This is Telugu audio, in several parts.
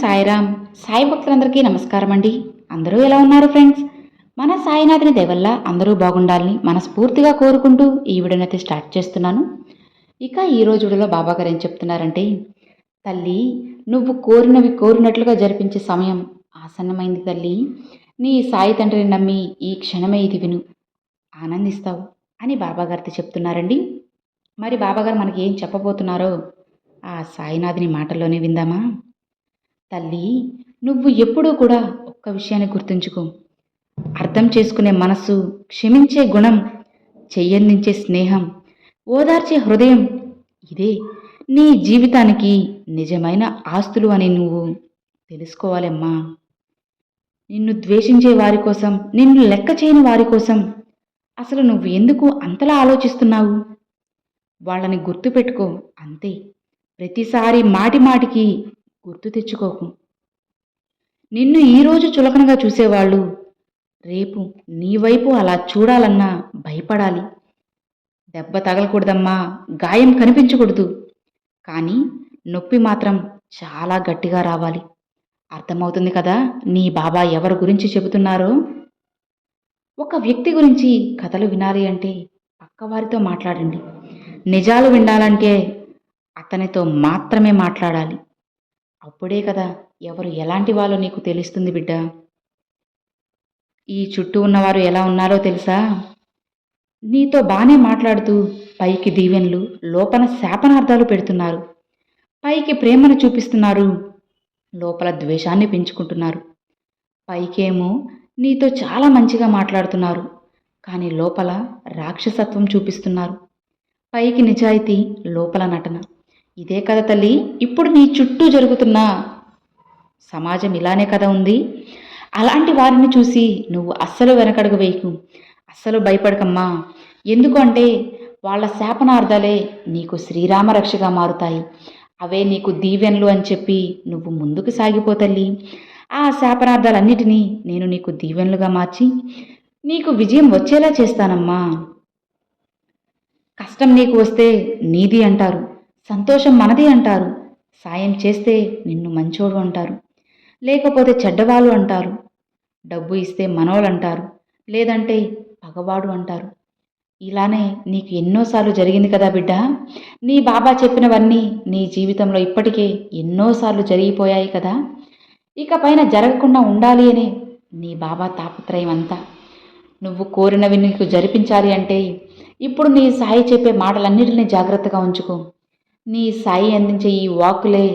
సాయిరామ్. సాయి భక్తులందరికీ నమస్కారం అండి అందరూ ఎలా ఉన్నారు ఫ్రెండ్స్? మన సాయినాథుని దయవల్ల అందరూ బాగుండాలని మనస్ఫూర్తిగా కోరుకుంటూ ఈ వీడియోనైతే స్టార్ట్ చేస్తున్నాను. ఇక ఈ రోజు వీడియోలో బాబా గారు ఏం చెప్తున్నారంటే తల్లి నువ్వు కోరినవి కోరినట్లుగా జరిపించే సమయం ఆసన్నమైంది తల్లి. నీ సాయి తండ్రిని నమ్మి ఈ క్షణమే ఇది విను. ఆనందిస్తావు అని బాబాగారితో చెప్తున్నారండి. మరి బాబాగారు మనకి ఏం చెప్పబోతున్నారో ఆ సాయినాథుని మాటల్లోనే విందామా? తల్లి నువ్వు ఎప్పుడూ కూడా ఒక్క విషయాన్ని గుర్తుంచుకో. అర్థం చేసుకునే మనస్సు క్షమించే గుణం చెయ్యందించే స్నేహం ఓదార్చే హృదయం ఇదే నీ జీవితానికి నిజమైన ఆస్తులు అని నువ్వు తెలుసుకోవాలమ్మా. నిన్ను ద్వేషించే వారి కోసం నిన్ను లెక్క చేయని వారి కోసం అసలు నువ్వు ఎందుకు అంతలా ఆలోచిస్తున్నావు? వాళ్ళని గుర్తుపెట్టుకో అంతే. ప్రతిసారి మాటి మాటికి గుర్తు తెచ్చుకోకు. నిన్ను ఈరోజు చులకనగా చూసేవాళ్ళు రేపు నీ వైపు అలా చూడాలన్నా భయపడాలి. దెబ్బ తగలకూడదమ్మా గాయం కనిపించకూడదు. కానీ నొప్పి మాత్రం చాలా గట్టిగా రావాలి. అర్థమవుతుంది కదా నీ బాబా ఎవరి గురించి చెబుతున్నారో? ఒక వ్యక్తి గురించి కథలు వినాలి అంటే పక్కవారితో మాట్లాడండి. నిజాలు వినాలంటే అతనితో మాత్రమే మాట్లాడాలి. అప్పుడే కదా ఎవరు ఎలాంటి వాళ్ళో నీకు తెలుస్తుంది బిడ్డ? ఈ చుట్టూ ఉన్నవారు ఎలా ఉన్నారో తెలుసా? నీతో బాగానే మాట్లాడుతూ పైకి దీవెన్లు లోపల శాపనార్థాలు పెడుతున్నారు. పైకి ప్రేమను చూపిస్తున్నారు. లోపల ద్వేషాన్ని పెంచుకుంటున్నారు. పైకేమో నీతో చాలా మంచిగా మాట్లాడుతున్నారు. కానీ లోపల రాక్షసత్వం చూపిస్తున్నారు. పైకి నిజాయితీ లోపల నటన. ఇదే కదా తల్లి. ఇప్పుడు నీ చుట్టూ జరుగుతున్న సమాజం ఇలానే కదా ఉంది. అలాంటి వారిని చూసి నువ్వు అస్సలు వెనకడుగు వేయకు. అస్సలు భయపడకమ్మా. ఎందుకు అంటే వాళ్ళ శాపనార్థాలే నీకు శ్రీరామ రక్షగా మారుతాయి. అవే నీకు దీవెనలు అని చెప్పి నువ్వు ముందుకు సాగిపోతల్లి ఆ శాపనార్థాలన్నిటినీ నేను నీకు దీవెనలుగా మార్చి నీకు విజయం వచ్చేలా చేస్తానమ్మా. కష్టం నీకు వస్తే నీది అంటారు. సంతోషం మనది అంటారు. సాయం చేస్తే నిన్ను మంచోడు అంటారు. లేకపోతే చెడ్డవాళ్ళు అంటారు. డబ్బు ఇస్తే మనోళ్ళు అంటారు. లేదంటే పగవాడు అంటారు. ఇలానే నీకు ఎన్నోసార్లు జరిగింది కదా బిడ్డ? నీ బాబా చెప్పినవన్నీ నీ జీవితంలో ఇప్పటికే ఎన్నోసార్లు జరిగిపోయాయి కదా? ఇక పైన జరగకుండా ఉండాలి అనే నీ బాబా తాపత్రయం అంతా. నువ్వు కోరినవి నీకు జరిపించాలి అంటే ఇప్పుడు నీ సాయి చెప్పే మాటలన్నిటినీ జాగ్రత్తగా ఉంచుకో. నీ సాయి అందించే ఈ వాక్కులే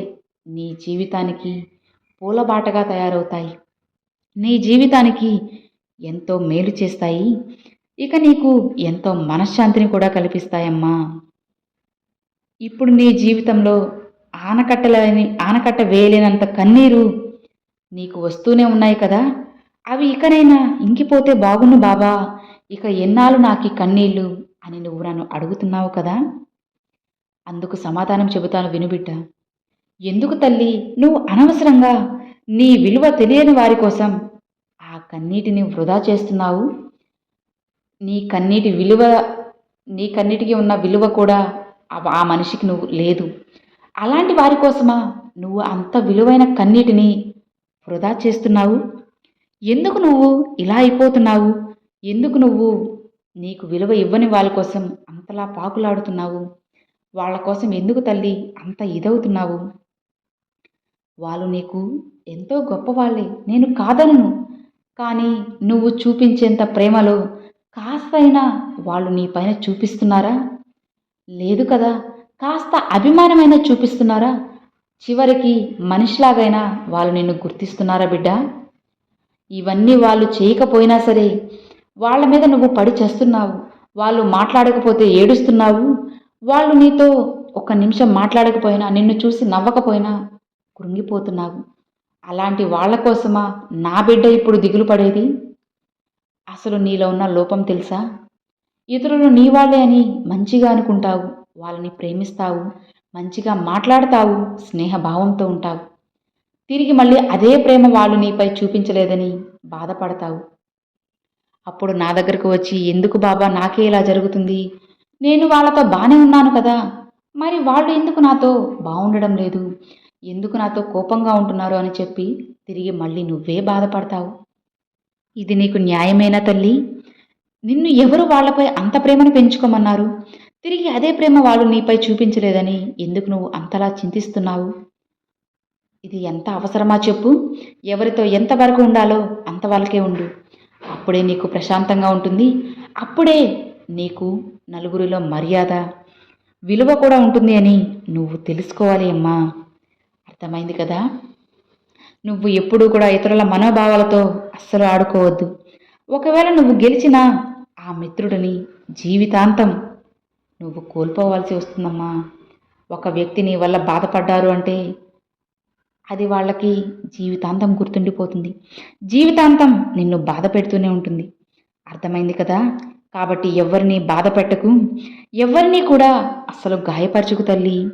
నీ జీవితానికి పూలబాటగా తయారవుతాయి. నీ జీవితానికి ఎంతో మేలు చేస్తాయి. ఇక నీకు ఎంతో మనశ్శాంతిని కూడా కల్పిస్తాయమ్మా. ఇప్పుడు నీ జీవితంలో ఆనకట్టలేని ఆనకట్ట వేయలేనంత కన్నీరు నీకు వస్తూనే ఉన్నాయి కదా. అవి ఇకనైనా ఇంకిపోతే బాగుండు బాబా. ఇక ఎన్నాళ్ళు నాకు ఈ కన్నీళ్ళు అని నువ్వు నన్ను అడుగుతున్నావు కదా? అందుకు సమాధానం చెబుతాను వినుబిడ్డ. ఎందుకు తల్లి? నువ్వు అనవసరంగా నీ విలువ తెలియని వారి కోసం ఆ కన్నీటిని వృధా చేస్తున్నావు? నీ కన్నీటి విలువ నీ కన్నిటికి ఉన్న విలువ కూడా ఆ మనిషికి నువ్వు లేదు. అలాంటి వారి కోసమా నువ్వు అంత విలువైన కన్నీటిని వృధా చేస్తున్నావు? ఎందుకు నువ్వు ఇలా అయిపోతున్నావు? ఎందుకు నువ్వు నీకు విలువ ఇవ్వని వాళ్ళ కోసం అంతలా పాకులాడుతున్నావు? వాళ్ళ కోసం ఎందుకు తల్లి? అంత ఇదవుతున్నావు. వాళ్ళు నీకు ఎంతో గొప్పవాళ్ళే. నేను కాదనను. కానీ నువ్వు చూపించేంత ప్రేమలో కాస్తైనా వాళ్ళు నీ పైన చూపిస్తున్నారా? లేదు కదా. కాస్త అభిమానమైన చూపిస్తున్నారా? చివరికి మనిషిలాగైనా వాళ్ళు నిన్ను గుర్తిస్తున్నారా బిడ్డ? ఇవన్నీ వాళ్ళు చేయకపోయినా సరే వాళ్ళ మీద నువ్వు పడి చేస్తున్నావు. వాళ్ళు మాట్లాడకపోతే ఏడుస్తున్నావు? వాళ్ళు నీతో ఒక నిమిషం మాట్లాడకపోయినా నిన్ను చూసి నవ్వకపోయినా కృంగిపోతున్నావు. అలాంటి వాళ్ళ కోసమా నా బిడ్డ ఇప్పుడు దిగులు పడేది? అసలు నీలో ఉన్న లోపం తెలుసా? ఇతరులు నీ వాళ్ళే అని మంచిగా అనుకుంటావు వాళ్ళని ప్రేమిస్తావు మంచిగా మాట్లాడతావు స్నేహభావంతో ఉంటావు. తిరిగి మళ్ళీ అదే ప్రేమ వాళ్ళు నీపై చూపించలేదని బాధపడతావు. అప్పుడు నా దగ్గరకు వచ్చి ఎందుకు బాబా నాకే ఇలా జరుగుతుంది? నేను వాళ్ళతో బాగానే ఉన్నాను కదా. మరి వాళ్ళు ఎందుకు నాతో బాగుండడం లేదు? ఎందుకు నాతో కోపంగా ఉంటున్నారు అని చెప్పి తిరిగి మళ్ళీ నువ్వే బాధపడతావు. ఇది నీకు న్యాయమేనా తల్లి? నిన్ను ఎవరు వాళ్ళపై అంత ప్రేమను పెంచుకోమన్నారు? తిరిగి అదే ప్రేమ వాళ్ళు నీపై చూపించలేదని ఎందుకు నువ్వు అంతలా చింతిస్తున్నావు? ఇది ఎంత అవసరమా చెప్పు? ఎవరితో ఎంతవరకు ఉండాలో అంత వాళ్ళకే ఉండు. అప్పుడే నీకు ప్రశాంతంగా ఉంటుంది. అప్పుడే నీకు నలుగురిలో మర్యాద? విలువ కూడా ఉంటుంది అని నువ్వు తెలుసుకోవాలి అమ్మా. అర్థమైంది కదా? నువ్వు ఎప్పుడూ కూడా ఇతరుల మనోభావాలతో అస్సలు ఆడుకోవద్దు. ఒకవేళ నువ్వు గెలిచినా ఆ మిత్రుడిని జీవితాంతం నువ్వు కోల్పోవాల్సి వస్తుందమ్మా. ఒక వ్యక్తి నీ వల్ల బాధపడ్డారు అంటే అది వాళ్ళకి జీవితాంతం గుర్తుండిపోతుంది. జీవితాంతం నిన్ను బాధ పెడుతూనే ఉంటుంది. అర్థమైంది కదా? కాబట్టి ఎవరిని బాధ పెట్టకు. ఎవరిని కూడా అస్సలు గాయపరచుకు తల్లి.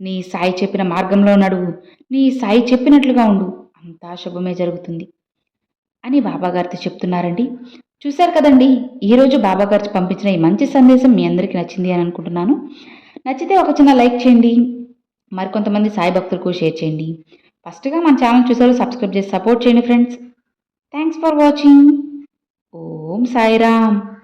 నీ సాయి చెప్పిన మార్గంలో నడువు నీ సాయి చెప్పినట్లుగా ఉండు. అంతా శుభమే జరుగుతుంది. అని బాబాగారితో చెప్తున్నారండి. చూశారు కదండి ఈరోజు బాబాగారు పంపించిన ఈ మంచి సందేశం మీ అందరికీ నచ్చింది అని అనుకుంటున్నాను. నచ్చితే ఒక చిన్న లైక్ చేయండి. మరికొంతమంది సాయి భక్తులకు షేర్ చేయండి. ఫస్ట్గా మన ఛానల్ చూసారు సబ్స్క్రైబ్ చేసి సపోర్ట్ చేయండి friends. Thanks for watching. Om Sairam.